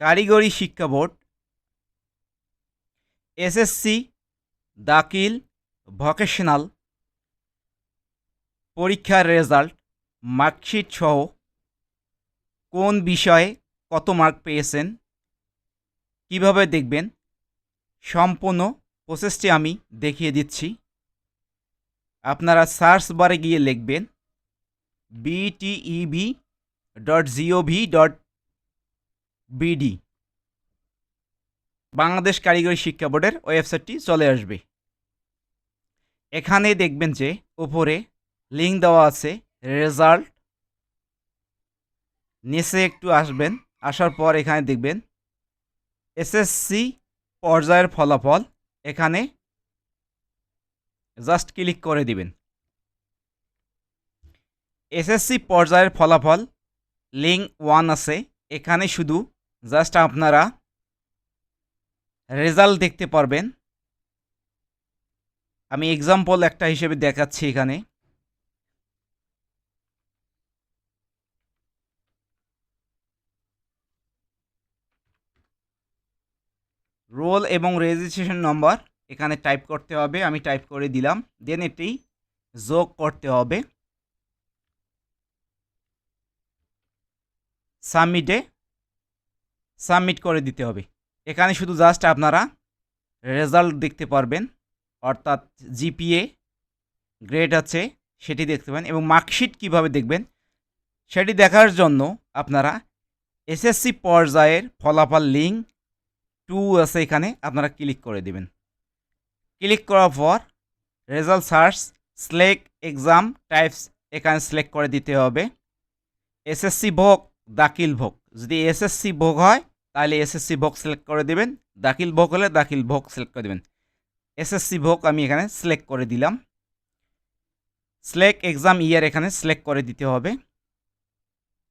কারিগরি শিক্ষা board SSC দাখিল, ভকেশনাল, পরীক্ষার রেজাল্ট, মার্কশিট সহ কোন বিষয়ে কত মার্ক পেয়েছেন, কীভাবে দেখবেন, সম্পূর্ণ প্রসেসটি আমি দেখিয়ে দিচ্ছি। আপনারা সার্চ বারে গিয়ে লিখবেন BTEB dot GOV dot BD. Bangladesh কারিগরি শিক্ষা বোর্ডের ওয়েবসাইটটি চলে আসবে। এখানে দেখবেন যে উপরে লিঙ্ক দেওয়া আছে, রেজাল্ট। নিচে একটু আসবেন, আসার পর এখানে দেখবেন, এসএসসি পর্যায়ের ফলাফল। এখানে জাস্ট ক্লিক করে দিবেন। এসএসসি পর্যায়ের ফলাফল লিঙ্ক ওয়ান আছে। এখানে শুধু জাস্ট আপনারা রেজাল্ট দেখতে পারবেন। আমি এক্সাম্পল একটা হিসেবে দেখাচ্ছি এখানে। রোল এবং রেজিস্ট্রেশন নম্বর এখানে টাইপ করতে হবে, আমি টাইপ করে দিলাম। দেন এটি যোগ করতে হবে। সাবমিটে সাবমিট করে দিতে হবে। এখানে শুধু জাস্ট আপনারা রেজাল্ট দেখতে পারবেন, অর্থাৎ জিপিএ গ্রেড আছে, সেটি দেখতে পাবেন এবং মার্কশিট কীভাবে দেখবেন, সেটি দেখার জন্য আপনারা এসএসসি পর্যায়ের ফলাফল লিঙ্ক টু আছে এখানে, আপনারা ক্লিক করে দেবেন। ক্লিক করার পর result search select exam types এখানে সিলেক্ট করে দিতে হবে। এসএসসি ভোগ, দাখিল ভোগ। যদি এসএসসি ভোগ হয় তাহলে এসএসসি ভোগ সিলেক্ট করে দেবেন। দাখিল ভোগ হলে দাখিল ভোগ সিলেক্ট করে দেবেন। এসএসসি ভোগ আমি এখানে সিলেক্ট করে দিলাম। সিলেক্ট এক্সাম ইয়ার এখানে সিলেক্ট করে দিতে হবে।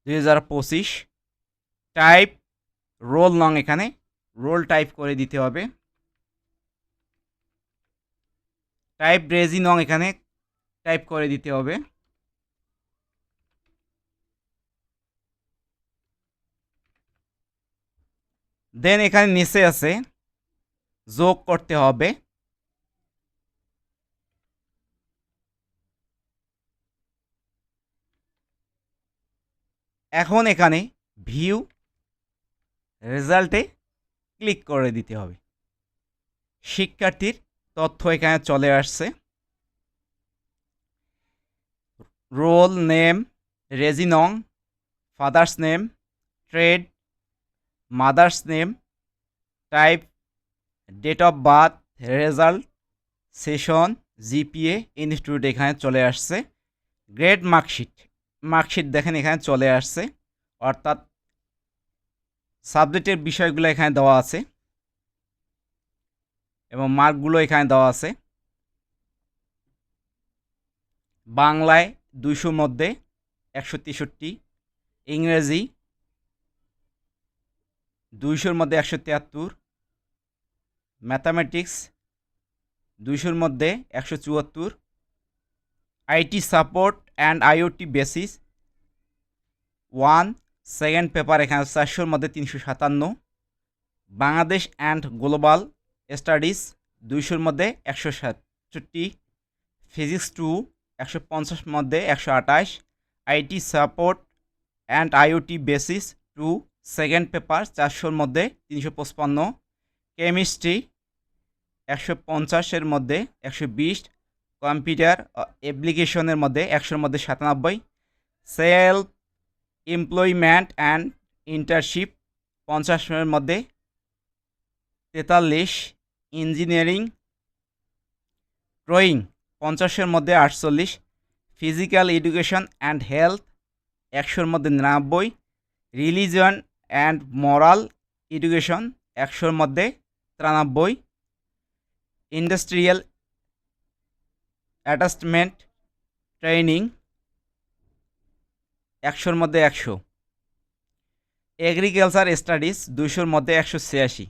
দুই হাজার পঁচিশ টাইপ রোল নং এখানে রোল টাইপ করে দিতে হবে। টাইপ রেজি নং এখানে টাইপ করে দিতে হবে। দেন এখানে নিচে আছে, যোগ করতে হবে। এখন এখানে ভিউ রেজাল্টে ক্লিক করে দিতে হবে। শিক্ষার্থীর তথ্য এখানে চলে আসছে। Roll name রেজিনং father's name trade mother's name, type, date of birth, result, session, GPA, institute এখানে চলে আসছে। গ্রেড মার্কশিট মার্কশিট দেখেন এখানে চলে আসছে। অর্থাৎ সাবজেক্টের বিষয়গুলো এখানে দেওয়া আছে এবং মার্কগুলো এখানে দেওয়া আছে। বাংলায় দুইশোর মধ্যে একশো তেষট্টি, ইংরেজি দুইশোর মধ্যে একশো তিয়াত্তর, ম্যাথামেটিক্স দুইশোর মধ্যে একশো চুয়াত্তর, IT support and IoT basics one, second paper এখানে চারশোর মধ্যে তিনশো সাতান্ন, বাংলাদেশ অ্যান্ড গ্লোবাল স্টাডিজ দুইশোর মধ্যে একশো সাতষট্টি, ফিজিক্স টু একশো পঞ্চাশ মধ্যে একশো আঠাশ, IT support and IoT basics two second paper চারশোর মধ্যে তিনশো পঁচপান্ন, কেমিস্ট্রি একশো পঞ্চাশের মধ্যে একশো বিশ, কম্পিউটার অ্যাপ্লিকেশনের মধ্যে একশোর মধ্যে সাতানব্বই সেলফ এমপ্লয়মেন্ট অ্যান্ড ইন্টারশিপ পঞ্চাশের মধ্যে তেতাল্লিশ, ইঞ্জিনিয়ারিং ড্রয়িং পঞ্চাশের মধ্যে আটচল্লিশ, ফিজিক্যাল এডুকেশন অ্যান্ড হেলথ একশোর মধ্যে নিরানব্বই, রিলিজন অ্যান্ড মরাল এডুকেশন একশোর মধ্যে তিরানব্বই। ইন্ডাস্ট্রিয়াল অ্যাটাচমেন্ট ট্রেনিং একশোর মধ্যে একশো। এগ্রিকালচার স্টাডিজ দুশোর মধ্যে একশো ছিয়াশি।